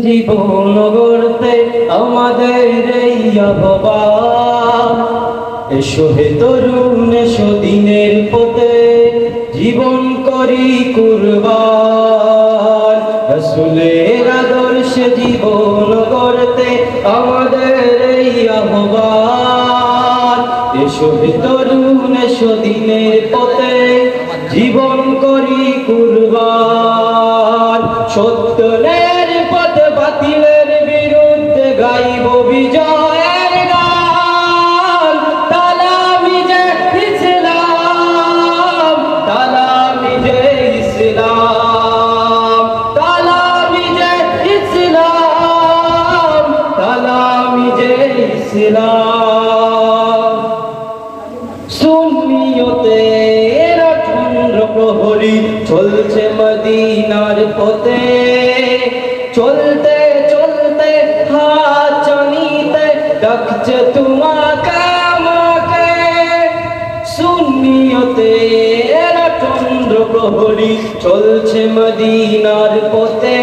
জীবন গড়তে আমাদের এই আহ্বান এসো হে তরুণ, এসো দিনের পথে, জীবন করি কুরবান। রসুলের জীবন আমাদের এই এসো হে তরুণ, এসো দিনের পথে, জীবন করি কুরবান। সত্যের পথ বাতিলের বিরুদ্ধে গাইব বিজয়ের গান। তালামি যে ইসলাম, তালামি যে ইসলাম, তালামি যে ইসলাম, তালামি যে ইসলাম। সুন্নিয়তে চন্দ্র প্রহরী চলছে মদিনার পথে। ডাকছে তোমাকে আমাকে প্রহরী চলছে মদিনার পথে।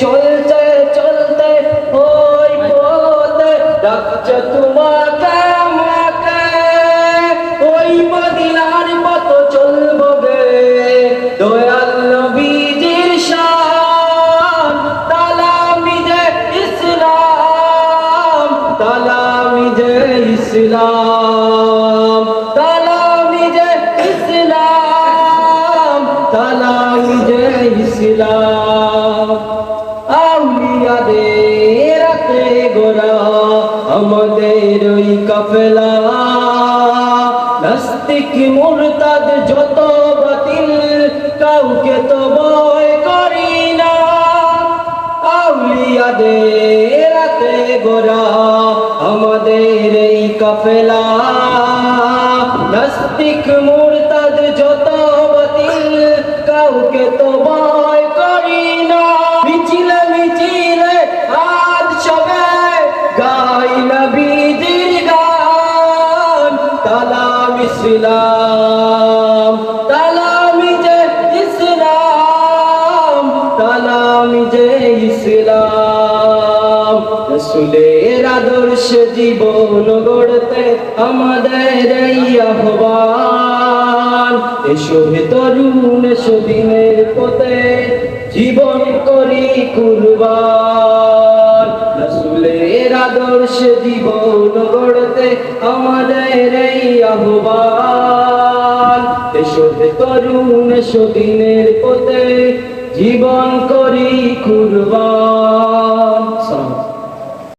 চলতে চলতে, ওই পথে ডাকছে তোমাকে আমাকে ওই মদিনার পথ চলবো গে ইসলাম। তালামি যে ইসলাম তালামি যে ইসলাম। আউলিয়াদের রাতে গোরা আমাদের ওই কাফেলা। নাস্তিক মুরতাদ যত বাতিল, কাউকে তো ভয় করি না। আউলিয়াদের রাতে গোরা কাফেলা। নাস্তিক মুরতাদ যত বাতিল, কাউকে তো ভয় করি না। মিছিলে মিছিলে আজ সবে গাই নবীজির গান। তালাম ইসলাম, তালামি ইসলাম, তালামি যে রসুলের আদর্শ জীবন গড়তে আমাদের আহ্বান। এসো হে তরুণ এসো দিনের পথে, জীবন করি কুরবান। রসুলের আদর্শ জীবন গড়তে আমাদের আহ্বান। এসো হে তরুণ এসো দিনের পথে, জীবন করি কুরবান।